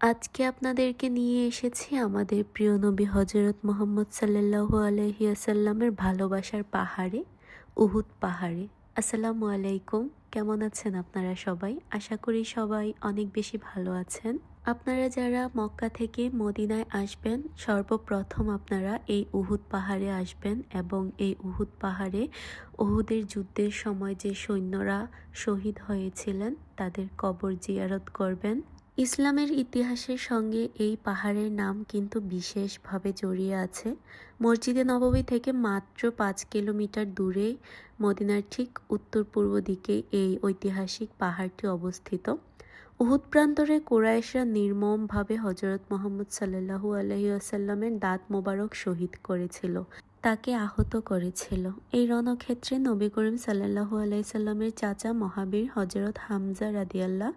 আজকে আপনাদেরকে নিয়ে এসেছি আমাদের প্রিয় নবী হজরত মোহাম্মদ সাল্লাল্লাহু আলহি আসাল্লামের ভালোবাসার পাহাড়ে, উহুদ পাহাড়ে। আসসালামু আলাইকুম। কেমন আছেন আপনারা সবাই? আশা করি সবাই অনেক বেশি ভালো আছেন। আপনারা যারা মক্কা থেকে মদিনায় আসবেন, সর্বপ্রথম আপনারা এই উহুদ পাহাড়ে আসবেন এবং এই উহুদ পাহাড়ে উহুদের যুদ্ধের সময় যে সৈন্যরা শহীদ হয়েছিলেন, তাদের কবর জিয়ারত করবেন। ইসলামের ইতিহাসের সঙ্গে এই পাহাড়ের নাম কিন্তু বিশেষভাবে জড়িয়ে আছে। মসজিদে নববী থেকে মাত্র পাঁচ কিলোমিটার দূরে, মদিনার ঠিক উত্তর পূর্ব দিকে এই ঐতিহাসিক পাহাড়টি অবস্থিত। উহুদ প্রান্তরে কোরাইশরা নির্মমভাবে হজরত মোহাম্মদ সাল্লাহু আলহি আসাল্লামের দাঁত মোবারক শহীদ করেছিল। তাকে আহত করেছিল। এই রণক্ষেত্রে নবী করিম সাল্লাহু আলাইসাল্লামের চাচা মহাবীর হজরত হামজা রাদিয়াল্লাহ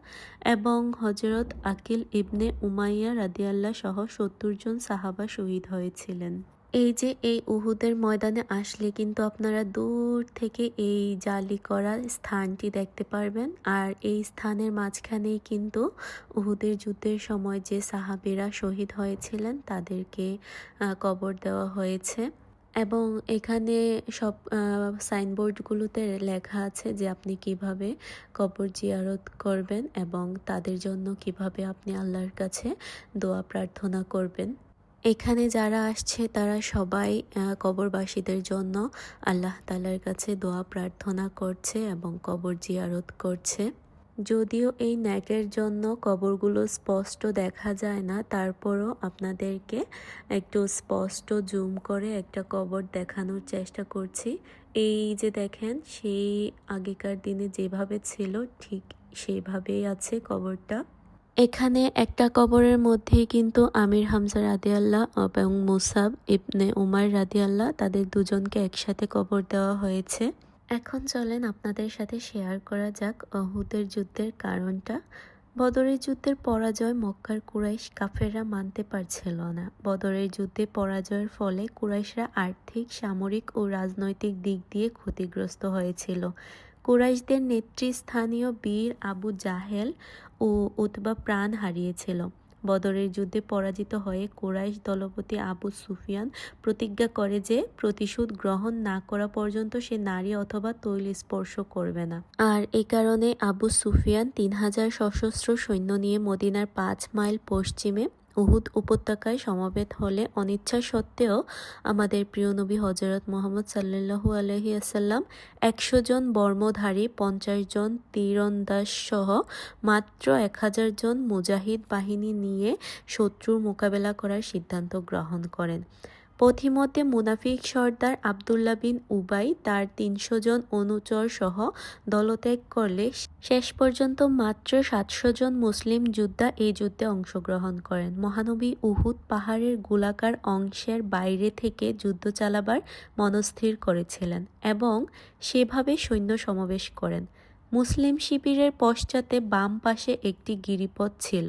এবং হজরত আকিল ইবনে উমাইয়া রাদিয়াল্লাহ সহ সত্তর জন সাহাবা শহীদ হয়েছিলেন। এই যে এই উহুদের ময়দানে আসলে কিন্তু আপনারা দূর থেকে এই জালি করা স্থানটি দেখতে পারবেন। আর এই স্থানের মাঝখানেই কিন্তু উহুদের যুদ্ধের সময় যে সাহাবিরা শহীদ হয়েছিলেন তাদেরকে কবর দেওয়া হয়েছে। এবং এখানে সব সাইনবোর্ডগুলোতে লেখা আছে যে আপনি কীভাবে কবর জিয়ারত করবেন এবং তাদের জন্য কীভাবে আপনি আল্লাহর কাছে দোয়া প্রার্থনা করবেন। এখানে যারা আসছে তারা সবাই কবরবাসীদের জন্য আল্লাহ তালার কাছে দোয়া প্রার্থনা করছে এবং কবর জিয়ারত করছে। যদিও এই নেটের জন্য কবরগুলো স্পষ্ট দেখা যায় না, তারপরও আপনাদেরকে একটু স্পষ্ট জুম করে একটা কবর দেখানোর চেষ্টা করছি। এই যে দেখেন, সেই আগেকার দিনে যেভাবে ছিল, ঠিক সেইভাবেই আছে কবরটা। এখানে একটা কবরের মধ্যেই কিন্তু আমির হামজা রাদিয়াল্লাহ এবং মুসাব ইবনে উমার রাদিয়াল্লাহ তাদের দুজনকে একসাথে কবর দেওয়া হয়েছে। এখন চলেন আপনাদের সাথে শেয়ার করা যাক অহুদের যুদ্ধের কারণটা। বদরের যুদ্ধের পরাজয় মক্কার কুরাইশ কাফেররা মানতে পারছিল না। বদরের যুদ্ধে পরাজয়ের ফলে কুরাইশরা আর্থিক, সামরিক ও রাজনৈতিক দিক দিয়ে ক্ষতিগ্রস্ত হয়েছিল। কুরাইশদের নেতৃস্থানীয় বীর আবু জাহেল ও উতবা প্রাণ হারিয়েছিল। বদরের যুদ্ধে পরাজিত হয়ে কোরাইশ দলপতি আবু সুফিয়ান প্রতিজ্ঞা করে যে প্রতিশোধ গ্রহণ না করা পর্যন্ত সে নারী অথবা তৈল স্পর্শ করবে না। আর এ কারণে আবু সুফিয়ান তিন হাজার সশস্ত্র সৈন্য নিয়ে মদিনার পাঁচ মাইল পশ্চিমে উহুদ উপত্যকায় সমবেত হলে অনিচ্ছা সত্ত্বেও আমাদের প্রিয় নবী হজরত মোহাম্মদ সাল্লু আলহি আসাল্লাম একশো জন বর্মধারী, পঞ্চাশ জন তীরন্দাজ সহ মাত্র এক হাজার জন মুজাহিদ বাহিনী নিয়ে শত্রুর মোকাবেলা করার সিদ্ধান্ত গ্রহণ করেন। পথিমধ্যে মুনাফিক সর্দার আবদুল্লা বিন উবাই তার তিনশো জন অনুচর সহ দলত্যাগ করলে শেষ পর্যন্ত মাত্র সাতশো জন মুসলিম যোদ্ধা এই যুদ্ধে অংশগ্রহণ করেন। মহানবী উহুদ পাহাড়ের গোলাকার অংশের বাইরে থেকে যুদ্ধ চালাবার মনস্থির করেছিলেন এবং সেভাবে সৈন্য সমাবেশ করেন। মুসলিম শিবিরের পশ্চাতে বাম পাশে একটি গিরিপথ ছিল।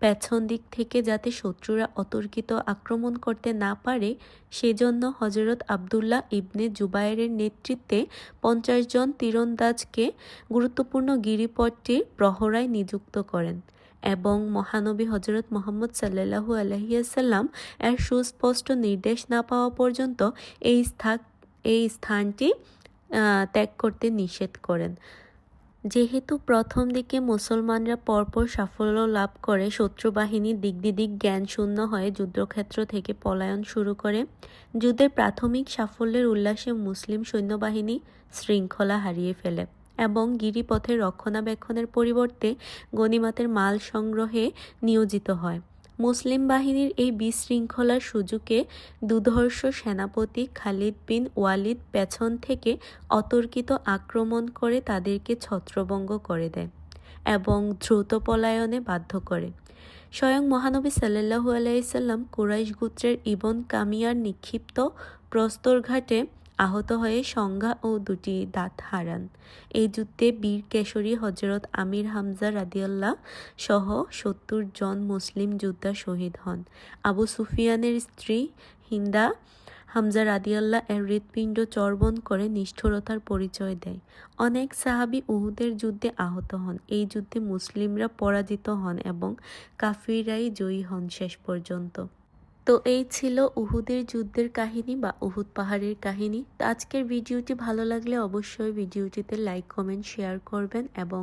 পেছন দিক থেকে যাতে শত্রুরা অতর্কিত আক্রমণ করতে না পারে, সেজন্য হজরত আবদুল্লাহ ইবনে জুবায়ের নেতৃত্বে পঞ্চাশ জন তীরন্দাজকে গুরুত্বপূর্ণ গিরিপথটির প্রহরায় নিযুক্ত করেন এবং মহানবী হজরত মোহাম্মদ সাল্লাহু আলহিয়াসাল্লাম এর সুস্পষ্ট নির্দেশ না পাওয়া পর্যন্ত এই স্থান এই স্থানটি ত্যাগ করতে নিষেধ করেন। যেহেতু প্রথম দিকে মুসলমানরা পরপর সাফল্য লাভ করে, শত্রুবাহিনী জ্ঞান শূন্য হয়ে যুদ্ধক্ষেত্র থেকে পলায়ন শুরু করে, যুদ্ধের প্রাথমিক সাফল্যের উল্লাসে মুসলিম সৈন্যবাহিনী শৃঙ্খলা হারিয়ে ফেলে এবং গিরিপথের রক্ষণাবেক্ষণের পরিবর্তে গণিমাতের মাল সংগ্রহে নিয়োজিত হয়। মুসলিম বাহিনীর এই বিশৃঙ্খলার সুযোগে দুধর্ষ সেনাপতি খালিদ বিন ওয়ালিদ পেছন থেকে অতর্কিত আক্রমণ করে তাদেরকে ছত্রভঙ্গ করে দেয় এবং দ্রুত পলায়নে বাধ্য করে। স্বয়ং মহানবী সাল্লাহু আলাইসাল্লাম কুরাইশ গোত্রের ইবন কামিয়ার নিক্ষিপ্ত প্রস্তরঘাটে আহত হয়ে সংজ্ঞা ও দুটি দাঁত হারান। এই যুদ্ধে বীর কেশরী হজরত আমির হামজা রাদিয়াল্লাহ সহ সত্তর জন মুসলিম যোদ্ধা শহীদ হন। আবু সুফিয়ানের স্ত্রী হিন্দা হামজা রাদিয়াল্লাহ এর হৃৎপিণ্ড চর্বণ করে নিষ্ঠুরতার পরিচয় দেয়। অনেক সাহাবি উহুদের যুদ্ধে আহত হন। এই যুদ্ধে মুসলিমরা পরাজিত হন এবং কাফিরাই জয়ী হন শেষ পর্যন্ত। তো এই ছিল উহুদের যুদ্ধের কাহিনী বা উহুদ পাহাড়ের কাহিনী। তো আজকের ভিডিওটি ভালো লাগলে অবশ্যই ভিডিওটিতে লাইক, কমেন্ট, শেয়ার করবেন এবং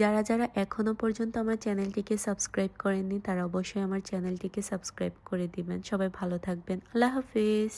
যারা যারা এখনও পর্যন্ত আমার চ্যানেলটিকে সাবস্ক্রাইব করেননি, তারা অবশ্যই আমার চ্যানেলটিকে সাবস্ক্রাইব করে দিবেন। সবাই ভালো থাকবেন। আল্লাহ হাফিজ।